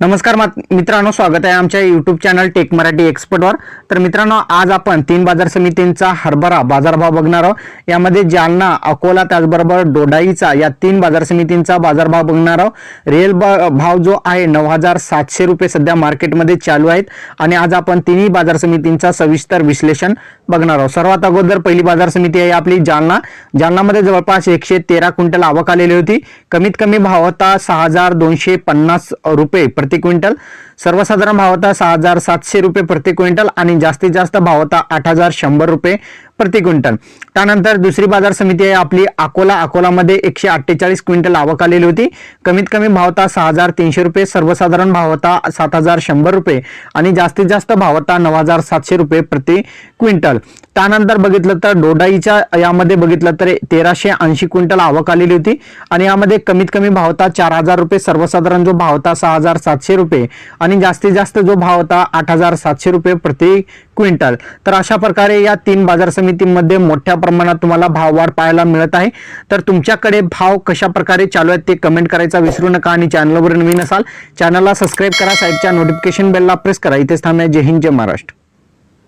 नमस्कार मित्रांनो स्वागत आहे आमच्या युट्यूब चॅनल टेक मराठी एक्सपर्टवर तर मित्रांनो आज आपण तीन बाजार समितींचा हरभरा बाजारभाव बघणार आहोत. यामध्ये जालना अकोला त्याचबरोबर डोडाईचा या तीन बाजार समितींचा बाजारभाव बघणार आहोत. रेल भाव जो आहे नऊ हजार सातशे रुपये सध्या मार्केटमध्ये चालू आहेत. आणि आज आपण तिन्ही बाजार समितींचा सविस्तर विश्लेषण बघणार आहोत. सर्वात अगोदर पहिली बाजार समिती आहे आपली जालना. जालनामध्ये जवळपास एकशे तेरा क्विंटल आवक आलेली होती. कमीत कमी भाव होता सहा हजार दोनशे पन्नास रुपये. प्रति क्विंटल. सर्वसाधारण भाव होता सहा हजार सातशे रुपये प्रति क्विंटल आणि जास्तीत जास्त भाव होता आठ हजार शंभर रुपये. प्रति क्विंटल. त्यानंतर दुसरी बाजार समिती आहे आपली अकोला. अकोलामध्ये एकशे अठ्ठेचाळीस क्विंटल आवक आलेली होती. कमीत कमी भाव होता सहा हजार तीनशे रुपये. सर्वसाधारण भाव होता सात हजार शंभर रुपये. आणि जास्तीत जास्त भाव होता नऊ हजार सातशे रुपये प्रति क्विंटल. त्यानंतर बघितलं तर डोडाईच्या यामध्ये बघितलं तर तेराशे ऐंशी क्विंटल आवक आलेली होती. आणि यामध्ये कमीत कमी भाव होता चार हजार रुपये. सर्वसाधारण जो भाव होता सहा हजार सातशे रुपये. आणि जास्तीत जास्त जो भाव होता आठ हजार सातशे रुपये प्रति क्विंटल. तर अशा प्रकारे या तीन बाजार समितीमध्ये मोठ्या प्रमाणात तुम्हाला भाववाढ पाहायला मिळत आहे. तर तुमच्याकडे भाव कशा प्रकारे चालू आहेत ते कमेंट करायचा विसरू नका आणि चॅनलवर नवीन असाल चॅनलला सबस्क्राईब करा साईडच्या नोटिफिकेशन बेलला प्रेस करा. इथेच थांबूया. जय हिंद जय महाराष्ट्र.